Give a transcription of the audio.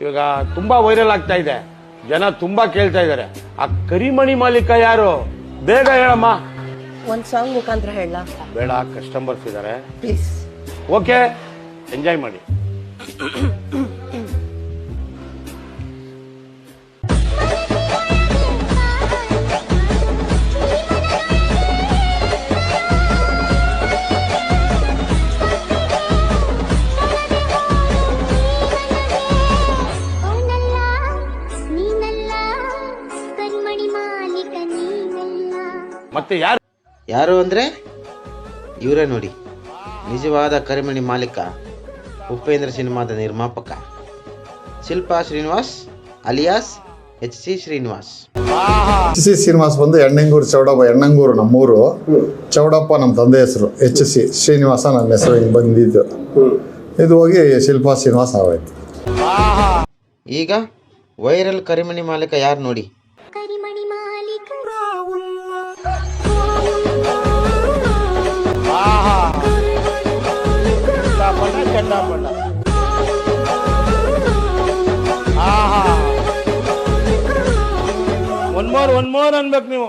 ಇವಾಗ ತುಂಬಾ ವೈರಲ್ ಆಗ್ತಾ ಇದೆ. ಜನ ತುಂಬಾ ಕೇಳ್ತಾ ಇದ್ದಾರೆ. ಆ ಕರಿಮಣಿ ಮಾಲೀಕ ಯಾರು? ಬೇಗ ಹೇಳಮ್ಮ. ಒಂದ್ ಸಾಂಗ್ ಮುಖಾಂತರ ಹೇಳ. ಬೇಡ ಕಸ್ಟಮರ್ಸ್ ಇದ್ದಾರೆ ಪ್ಲೀಸ್ ಓಕೆ ಎಂಜಾಯ್ ಮಾಡಿ. ಮತ್ತೆ ಯಾರು? ಯಾರು ಅಂದರೆ? ಇವರೇ ನೋಡಿ. ನಿಜವಾದ ಕರಿಮಣಿ ಮಾಲೀಕ ಉಪೇಂದ್ರ ಸಿನಿಮಾದ ನಿರ್ಮಾಪಕ. Shilpa Srinivas alias H C Srinivas. H C Srinivas ಬಂದು ಎಣ್ಣಂಗೂರು ಚೌಡಪ್ಪ ಎಣ್ಣಂಗೂರು ನಮ್ಮೂರು. ಚೌಡಪ್ಪ ನಮ್ಮ ತಂದೆ ಹೆಸರು ಎಚ್ ಸಿ ಶ್ರೀನಿವಾಸ ನನ್ನ ಹೆಸರು ಹಿಂಗೆ ಬಂದಿದ್ದು. ಇದು ಹೋಗಿ ಶಿಲ್ಪಾ ಶ್ರೀನಿವಾಸ್ ಆಗೋಯ್ತು. ಈಗ ವೈರಲ್ ಕರಿಮಣಿ ಮಾಲೀಕ ಯಾರು ನೋಡಿ? ಒನ್ ಮೋರ್ ಒನ್ ಮೋರ್ ಅನ್ಬೇಕು ನೀವು.